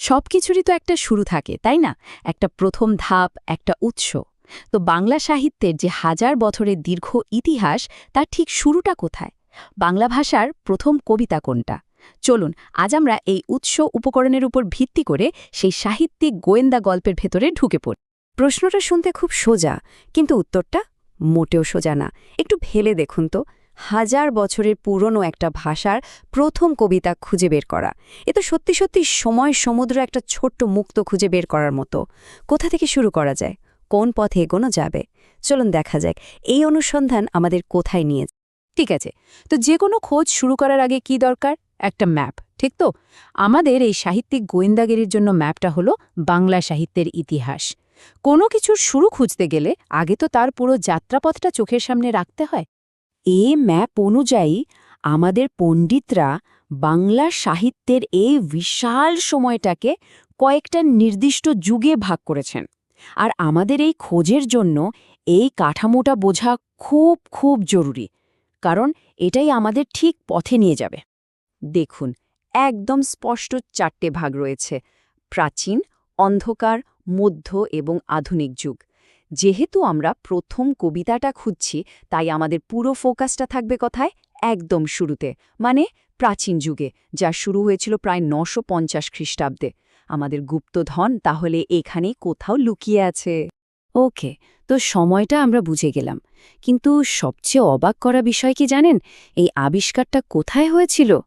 সব কিছুরই তো একটা শুরু থাকে, তাই না? একটা প্রথম ধাপ, একটা উৎস। তো বাংলা সাহিত্যের যে হাজার বছরের দীর্ঘ ইতিহাস, তার ঠিক শুরুটা কোথায়? বাংলা ভাষার প্রথম কবিতা কোনটা? চলুন, আজ আমরা এই উৎস উপকরণের উপর ভিত্তি করে সেই সাহিত্যিক গোয়েন্দা গল্পের ভেতরে ঢুকে পড়ি। প্রশ্নটা শুনতে খুব সোজা, কিন্তু উত্তরটা মোটেও সোজা না। একটু ভেলে দেখুন তো। হাজার বছরের পুরনো একটা ভাষার প্রথম কবিতা খুঁজে বের করা। এ তো সত্যি সত্যি সময় সমুদ্র একটা ছোট্ট মুক্ত খুঁজে বের করার মতো। কোথা থেকে শুরু করা যায়? কোন পথে এগোনো যাবে? চলুন দেখা যাক, এই অনুসন্ধান আমাদের কোথায় নিয়ে। ঠিক আছে, তো যে কোনো খোঁজ শুরু করার আগে কি দরকার? একটা ম্যাপ, ঠিক তো? আমাদের এই সাহিত্যিক গোয়েন্দাগিরির জন্য ম্যাপটা হলো বাংলা সাহিত্যের ইতিহাস। কোনো কিছুর শুরু খুঁজতে গেলে আগে তো তার পুরো যাত্রাপথটা চোখের সামনে রাখতে হয়। এ ম্যাপ অনুযায়ী আমাদের পণ্ডিতরা বাংলা সাহিত্যের এই বিশাল সময়টাকে কয়েকটা নির্দিষ্ট যুগে ভাগ করেছেন। আর আমাদের এই খোঁজের জন্য এই কাঠামোটা বোঝা খুব খুব জরুরি, কারণ এটাই আমাদের ঠিক পথে নিয়ে যাবে। দেখুন, একদম স্পষ্ট চারটে ভাগ রয়েছে, প্রাচীন, অন্ধকার, মধ্য এবং আধুনিক যুগ। যেহেতু আমরা প্রথম কবিতাটা খুঁজছি, তাই আমাদের পুরো ফোকাসটা থাকবে কথায় একদম শুরুতে মানে প্রাচীন যুগে, যা শুরু হয়েছিল প্রায় নশো পঞ্চাশ খ্রিস্টাব্দে। আমাদের গুপ্তধন তাহলে এখানে কোথাও লুকিয়ে আছে। ওকে, তো সময়টা আমরা বুঝে গেলাম। কিন্তু সবচেয়ে অবাক করা বিষয় কি জানেন? এই আবিষ্কারটা কোথায় হয়েছিল?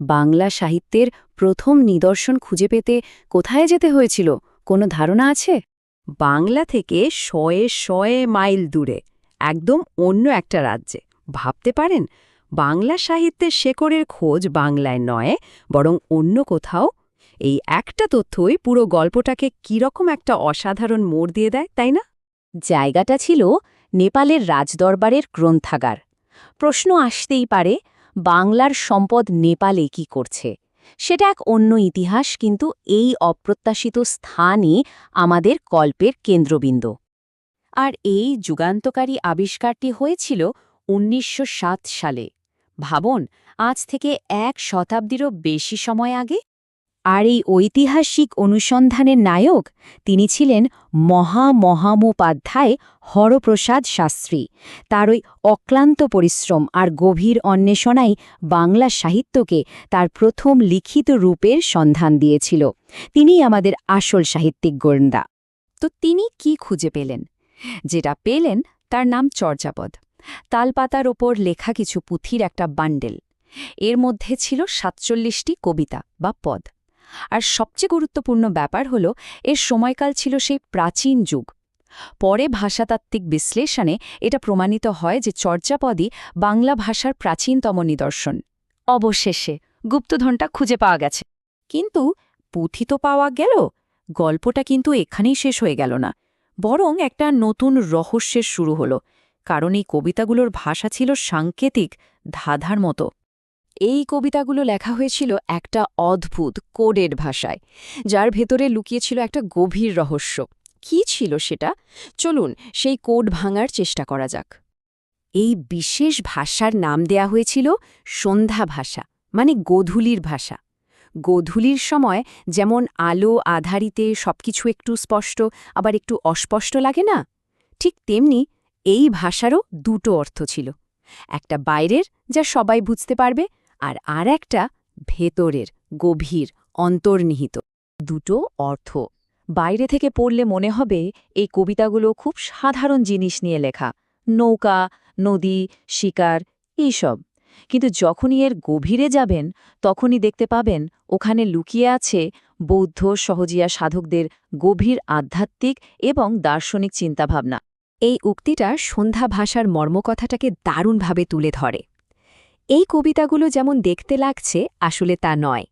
বাংলা সাহিত্যের প্রথম নিদর্শন খুঁজে পেতে কোথায় যেতে হয়েছিল? কোনো ধারণা আছে? বাংলা থেকে শয়ে শয়ে মাইল দূরে, একদম অন্য একটা রাজ্যে। ভাবতে পারেন, বাংলা সাহিত্যের শেকড়ের খোঁজ বাংলায় নয়, বরং অন্য কোথাও? এই একটা তথ্যই পুরো গল্পটাকে কীরকম একটা অসাধারণ মোড় দিয়ে দেয়, তাই না? জায়গাটা ছিল নেপালের রাজদরবারের গ্রন্থাগার। প্রশ্ন আসতেই পারে, বাংলার সম্পদ নেপালে কি করছে? সেটা এক অন্য ইতিহাস, কিন্তু এই অপ্রত্যাশিত স্থানই আমাদের কল্পের কেন্দ্রবিন্দু। আর এই যুগান্তকারী আবিষ্কারটি হয়েছিল উনিশশো সাত সালে। ভাবন, আজ থেকে এক শতাব্দীরও বেশি সময় আগে আর এই ঐতিহাসিক অনুসন্ধানের নায়ক তিনি ছিলেন মহামহামোপাধ্যায় হরপ্রসাদ শাস্ত্রী। তার ওই অক্লান্ত পরিশ্রম আর গভীর অন্বেষণাই বাংলা সাহিত্যকে তার প্রথম লিখিত রূপের সন্ধান দিয়েছিল। তিনিই আমাদের আসল সাহিত্যিক গোয়েন্দা। তো তিনি কি খুঁজে পেলেন? যেটা পেলেন তার নাম চর্যাপদ। তালপাতার ওপর লেখা কিছু পুঁথির একটা বান্ডেল। এর মধ্যে ছিল সাতচল্লিশটি কবিতা বা পদ। আর সবচেয়ে গুরুত্বপূর্ণ ব্যাপার হল, এর সময়কাল ছিল সেই প্রাচীন যুগ। পরে ভাষাতাত্ত্বিক বিশ্লেষণে এটা প্রমাণিত হয় যে চর্যাপদই বাংলা ভাষার প্রাচীনতম নিদর্শন। অবশেষে গুপ্তধনটা খুঁজে পাওয়া গেছে। কিন্তু পুঁথি তো পাওয়া গেল, গল্পটা কিন্তু এখানেই শেষ হয়ে গেল না। বরং একটা নতুন রহস্যের শুরু হলো, কারণ এই কবিতাগুলোর ভাষা ছিল সাংকেতিক, ধাঁধার মতো। এই কবিতাগুলো লেখা হয়েছিল একটা অদ্ভুত, কোডেড ভাষায়, যার ভেতরে লুকিয়েছিল একটা গভীর রহস্য। কি ছিল সেটা? চলুন সেই কোড ভাঙার চেষ্টা করা যাক। এই বিশেষ ভাষার নাম দেয়া হয়েছিল সন্ধ্যা ভাষা মানে গোধূলির ভাষা। গোধূলির সময় যেমন আলো আধারিতে সবকিছু একটু স্পষ্ট, আবার একটু অস্পষ্ট লাগে না? ঠিক তেমনি এই ভাষারও দুটো অর্থ ছিল। একটা বাইরের, যা সবাই বুঝতে পারবে আর আর একটা ভেতরের, গভীর, অন্তর্নিহিত, দুটো অর্থ। বাইরে থেকে পড়লে মনে হবে এই কবিতাগুলো খুব সাধারণ জিনিস নিয়ে লেখা। নৌকা, নদী, শিকার, এইসব। কিন্তু যখনই এর গভীরে যাবেন, তখনই দেখতে পাবেন ওখানে লুকিয়ে আছে বৌদ্ধ সহজিয়া সাধকদের গভীর আধ্যাত্মিক এবং দার্শনিক চিন্তাভাবনা। এই উক্তিটা সন্ধ্যা ভাষার মর্মকথাটাকে দারুণভাবে তুলে ধরে। এই কবিতাগুলো যেমন দেখতে লাগছে, আসলে তা নয়।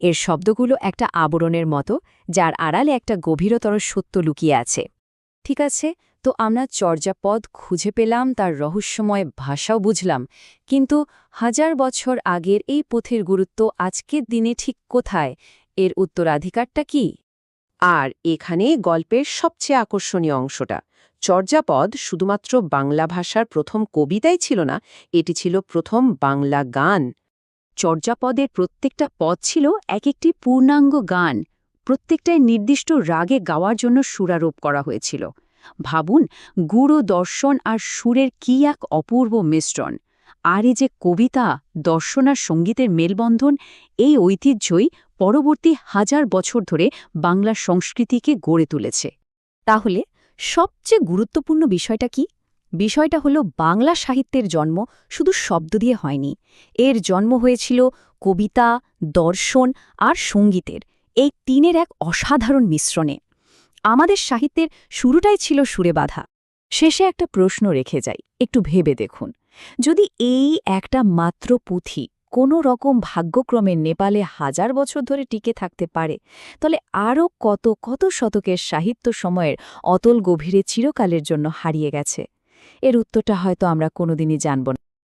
এর শব্দগুলো একটা আবরণের মতো, যার আড়ালে একটা গভীরতর সত্য লুকিয়ে আছে। ঠিক আছে? তো আমরা চর্যাপদ খুঁজে পেলাম, তার রহস্যময় ভাষাও বুঝলাম। কিন্তু হাজার বছর আগের এই পথের গুরুত্ব আজকের দিনে ঠিক কোথায়? এর উত্তরাধিকারটা কি? আর এখানে গল্পের সবচেয়ে আকর্ষণীয় অংশটা। চর্যাপদ শুধুমাত্র বাংলা ভাষার প্রথম কবিতাই ছিল না, এটি ছিল প্রথম বাংলা গান। চর্যাপদের প্রত্যেকটা পদ ছিল এক একটি পূর্ণাঙ্গ গান, প্রত্যেকটাই নির্দিষ্ট রাগে গাওয়ার জন্য সুরারোপ করা হয়েছিল। ভাবুন গুরু দর্শন আর সুরের কি এক অপূর্ব মিশ্রণ। আর এই যে কবিতা, দর্শন আর সঙ্গীতের মেলবন্ধন, এই ঐতিহ্যই পরবর্তী হাজার বছর ধরে বাংলা সংস্কৃতিকে গড়ে তুলেছে। তাহলে সবচেয়ে গুরুত্বপূর্ণ বিষয়টা কি? বিষয়টা হলো বাংলা সাহিত্যের জন্ম শুধু শব্দ দিয়ে হয়নি। এর জন্ম হয়েছিল কবিতা, দর্শন আর সঙ্গীতের, এই তিনের এক অসাধারণ মিশ্রণে। আমাদের সাহিত্যের শুরুটাই ছিল সুরে বাঁধা। শেষে একটা প্রশ্ন রেখে যাই, একটু ভেবে দেখুন। যদি এই একটা মাত্র পুঁথি কোনো রকম ভাগ্যক্রমে নেপালে হাজার বছর ধরে টিকে থাকতে পারে তাহলে আরও কত কত শতকের সাহিত্য সময়ের অতল গভীরে চিরকালের জন্য হারিয়ে গেছে। এর উত্তরটা হয়তো আমরা কোনোদিনই জানব না।